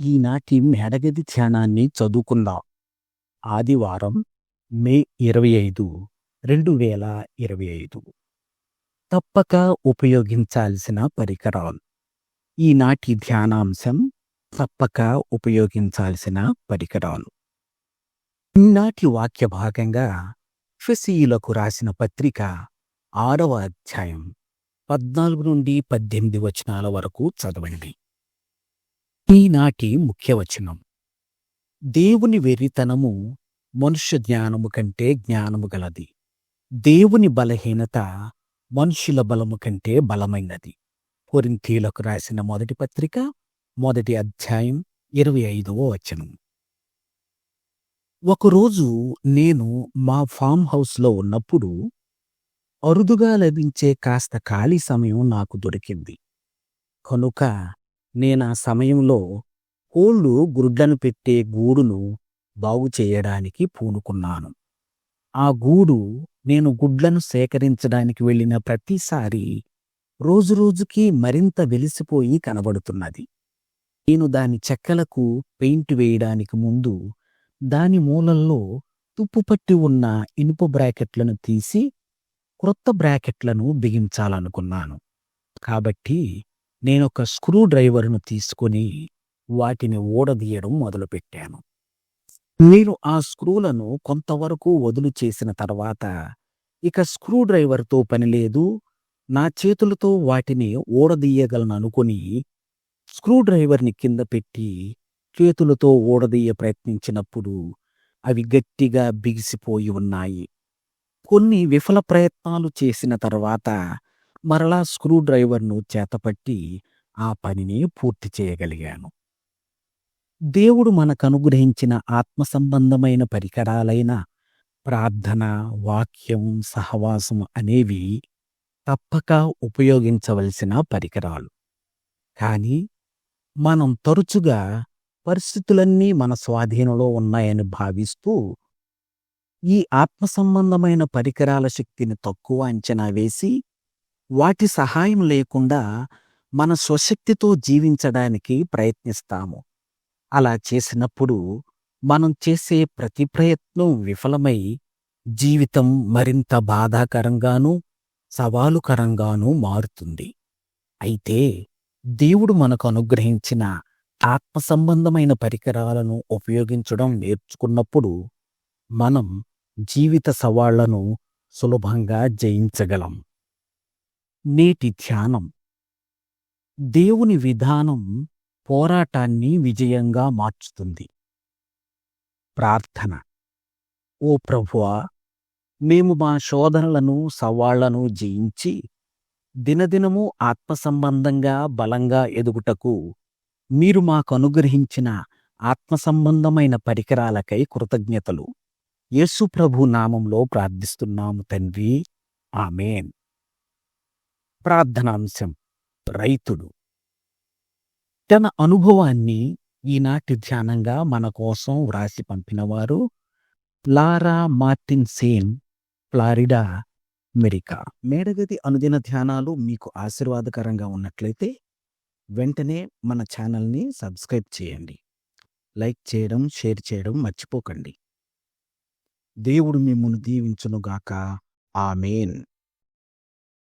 ఈనాటి మేడగది ధ్యానాన్ని చదువుకుందాం. ఆదివారం మే ఇరవై ఐదు రెండు వేల ఇరవై ఐదు. తప్పక ఉపయోగించాల్సిన పరికరాలు. ఈనాటి ధ్యానాంశం తప్పక ఉపయోగించాల్సిన పరికరాలు. ఈనాటి వాక్య భాగంగా ఫిసీయులకు రాసిన పత్రిక ఆరవ అధ్యాయం పద్నాలుగు నుండి పద్దెనిమిది వచనాల వరకు చదవండి. ఈనాటి ముఖ్యవచనం దేవుని వెర్రితనము మనుష్య జ్ఞానము కంటే జ్ఞానము గలది. దేవుని బలహీనత మనుష్యుల బలము కంటే బలమైనది. కొరింథీలకు రాసిన మొదటి పత్రిక మొదటి అధ్యాయం ఇరవై ఐదవ వచనం. ఒకరోజు నేను మా ఫామ్ హౌస్లో ఉన్నప్పుడు అరుదుగా లభించే కాస్త ఖాళీ సమయం నాకు దొరికింది. కనుక నేనా సమయంలో కోళ్ళు గుడ్లను పెట్టే గూడును బాగు చేయడానికి పూనుకున్నాను. ఆ గూడు నేను గుడ్లను సేకరించడానికి వెళ్ళిన ప్రతిసారి రోజురోజుకి మరింత వెలిసిపోయి కనబడుతున్నది. నేను దాని చెక్కలకు పెయింట్ వేయడానికి ముందు దాని మూలల్లో తుప్పుపట్టి ఉన్న ఇనుప బ్రాకెట్లను తీసి క్రొత్త బ్రాకెట్లను బిగించాలనుకున్నాను. కాబట్టి నేనొక స్క్రూ డ్రైవర్ను తీసుకొని వాటిని ఊడదీయడం మొదలుపెట్టాను. నేను ఆ స్క్రూలను కొంతవరకు వదులు చేసిన తర్వాత ఇక స్క్రూ డ్రైవర్తో పనిలేదు నా చేతులతో వాటిని ఊడదీయగలను అనుకుని స్క్రూ డ్రైవర్ని కింద పెట్టి చేతులతో ఊడదీయ ప్రయత్నించినప్పుడు అవి గట్టిగా బిగిసిపోయి ఉన్నాయి. కొన్ని విఫల ప్రయత్నాలు చేసిన తర్వాత మరలా స్క్రూ డ్రైవర్ను చేతపట్టి ఆ పనిని పూర్తి చేయగలిగాను. దేవుడు మనకు అనుగ్రహించిన ఆత్మ సంబంధమైన పరికరాలైన ప్రార్థన వాక్యం సహవాసం అనేవి తప్పక ఉపయోగించవలసిన పరికరాలు. కానీ మనం తరచుగా పరిస్థితులన్నీ మన స్వాధీనంలో ఉన్నాయని భావిస్తూ ఈ ఆత్మ సంబంధమైన పరికరాల శక్తిని తక్కువ అంచనా వేసి వాటి సహాయం లేకుండా మన స్వశక్తితో జీవించడానికి ప్రయత్నిస్తాము. అలా చేసినప్పుడు మనం చేసే ప్రతి ప్రయత్నం విఫలమై జీవితం మరింత బాధాకరంగానూ సవాలుకరంగానూ మారుతుంది. అయితే దేవుడు మనకు అనుగ్రహించిన ఆత్మ సంబంధమైన పరికరాలను ఉపయోగించడం నేర్చుకున్నప్పుడు మనం జీవిత సవాళ్ళను సులభంగా జయించగలం. నేటి ధ్యానం. దేవుని విధానం పోరాటాన్ని విజయంగా మార్చుతుంది. ప్రార్థన. ఓ ప్రభువా మేము మా శోధనలను సవాళ్ళను జయించి దినదినము ఆత్మసంబంధంగా బలంగా ఎదుగుటకు మీరు మాకు అనుగ్రహించిన ఆత్మసంబంధమైన పరికరాలకై కృతజ్ఞతలు. యేసుప్రభు నామంలో ప్రార్థిస్తున్నాము తండ్రి. ఆమెన్. ప్రార్థనాంశం. రైతుడు. తన అనుభవాన్ని ఈనాటి ధ్యానంగా మన కోసం వ్రాసి పంపినవారు Laura Martin Sen Florida America. మేడగది అనుదిన ధ్యానాలు మీకు ఆశీర్వాదకరంగా ఉన్నట్లయితే వెంటనే మన ఛానల్ని సబ్స్క్రైబ్ చేయండి. లైక్ చేయడం షేర్ చేయడం మర్చిపోకండి. దేవుడు మిమ్మల్ని దీవించునుగాక. ఆమెన్.